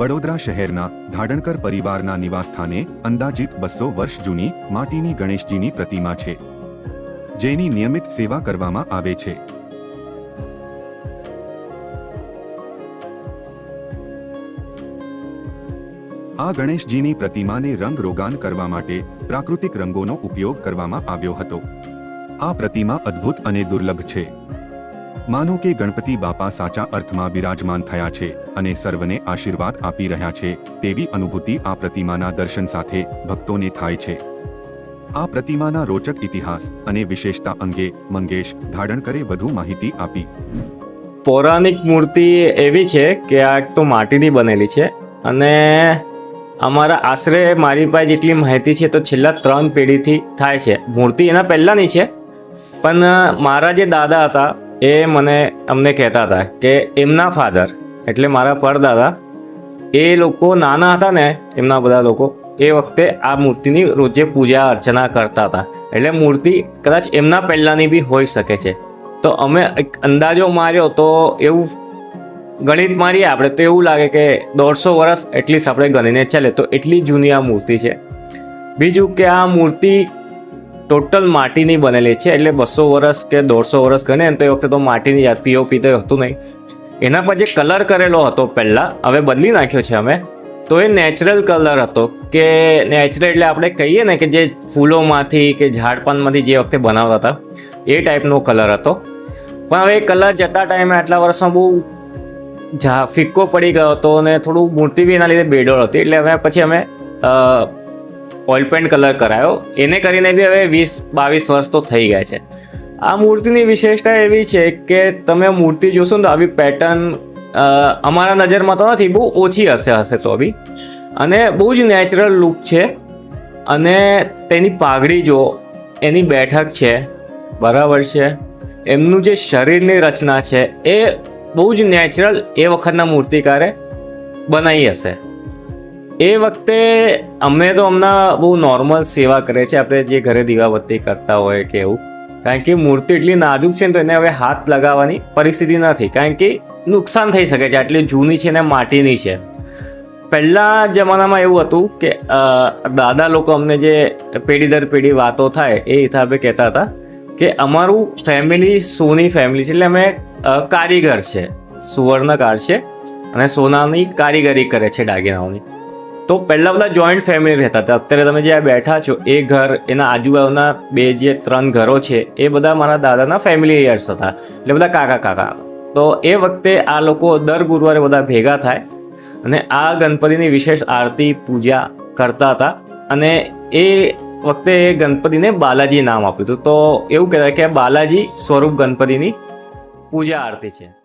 વડોદરા શહેરના ધાડણકર પરિવારના નિવાસસ્થાને અંદાજિત બસો વર્ષ જૂની માટીની ગણેશજીની પ્રતિમા છે, જેની નિયમિત સેવા કરવામાં આવે છે. આ ગણેશજીની પ્રતિમાને રંગ રોગાન કરવા માટે પ્રાકૃતિક રંગોનો ઉપયોગ કરવામાં આવ્યો હતો. આ પ્રતિમા અદ્ભુત અને દુર્લભ છે. માનો કે ગણપતિ બાપા સાચા અર્થમાં બિરાજમાન થયા છે અને સર્વને આશીર્વાદ આપી રહ્યા છે, તેવી અનુભૂતિ આ પ્રતિમાના દર્શન સાથે ભક્તોને થાય છે. આ પ્રતિમાના રોચક ઇતિહાસ અને વિશેષતા અંગે મંગેશ ધાડણકરે વધુ માહિતી આપી. પૌરાણિક મૂર્તિ એવી છે કે આ એક તો માટીની બનેલી છે અને અમારા આશરે મારી પાસે જેટલી માહિતી છે તો છેલ્લા ત્રણ પેઢીથી થાય છે. મૂર્તિ એના પહેલાંની છે, પણ મારા જે દાદા હતા એ મને અમને કહેતા હતા કે એમના ફાધર એટલે મારા પરદાદા, એ લોકો નાના હતા ને, એમના બધા લોકો, એ વખતે આ મૂર્તિની રોજે પૂજા અર્ચના કરતા હતા. એટલે મૂર્તિ કદાચ એમના પહેલાંની બી હોઈ શકે છે. તો અમે એક અંદાજો માર્યો તો એવું ગણિત મારીએ આપણે, તો એવું લાગે કે દોઢસો વર્ષ એટલીસ્ટ આપણે ગણીને ચાલે. તો એટલી જૂની આ મૂર્તિ છે. બીજું કે આ મૂર્તિ ટોટલ માટીની બનેલી છે. એટલે બસો વર્ષ કે દોઢસો વર્ષ ગણે તો એ વખતે તો માટીની પીઓપી તો હતું નહીં. એના પર જે કલર કરેલો હતો પહેલાં. હવે બદલી નાખ્યો છે અમે. તો એ નેચરલ કલર હતો કે નેચરલ એટલે આપણે કહીએ ને કે જે ફૂલોમાંથી કે ઝાડપાનમાંથી જે વખતે બનાવતા હતા, એ ટાઈપનો કલર હતો. પણ હવે એ કલર જતા ટાઈમે આટલા વર્ષમાં બહુ જા ફિક્કો પડી ગયો હતો અને થોડું મૂર્તિ બી એના લીધે બેડોળ હતી. એટલે હવે પછી અમે ઓઇલ પેન્ટ કલર કરાયો. એને કરીને બી હવે વીસ, બાવીસ વર્ષ તો થઈ ગયા છે. આ મૂર્તિની વિશેષતા એવી છે કે તમે મૂર્તિ જોશો ને તો આવી પેટર્ન અમારા નજરમાં તો નથી, બહુ ઓછી હશે હશે તો બી. અને બહુ જ નેચરલ લુક છે. અને તેની પાઘડી જો, એની બેઠક છે, બરાબર છે. એમનું જે શરીરની રચના છે, એ બહુ જ નેચરલ એ વખતના મૂર્તિકારે બનાવી હશે. એ વખતે અમે તો હમણાં બહુ નોર્મલ સેવા કરે છે આપણે જે ઘરે દીવાબત્તી કરતા હોય કે એવું. કારણ કે મૂર્તિ એટલી નાજુક છે ને તો એને હવે હાથ લગાવવાની પરિસ્થિતિ નથી. કારણ કે નુકસાન થઈ શકે છે. આટલી જૂની છે ને માટીની છે. પહેલાં જમાનામાં એવું હતું કે દાદા લોકો અમને જે પેઢી દર પેઢી વાતો થાય એ હિસાબે કહેતા હતા કે અમારું ફેમિલી સોની ફેમિલી છે. એટલે અમે કારીગર છે. સુવર્ણકાર છે અને સોનાની કારીગરી કરે છે દાગીનાઓની તો પહેલાં બધા જોઈન્ટ ફેમિલી રહેતા હતા. અત્યારે તમે જે બેઠા છો, એ ઘર, એના આજુબાજુના બે જે ત્રણ ઘરો છે, એ બધા મારા દાદાના ફેમિલી યર્સ હતા. એટલે બધા કાકા કાકા. તો એ વખતે આ લોકો દર ગુરુવારે બધા ભેગા થાય અને આ ગણપતિની વિશેષ આરતી, પૂજા કરતા હતા. અને એ વખતે એ ગણપતિને બાલાજી નામ આપ્યું હતું. તો એવું કહેવાય કે બાલાજી સ્વરૂપ ગણપતિની પૂજા આરતી છે.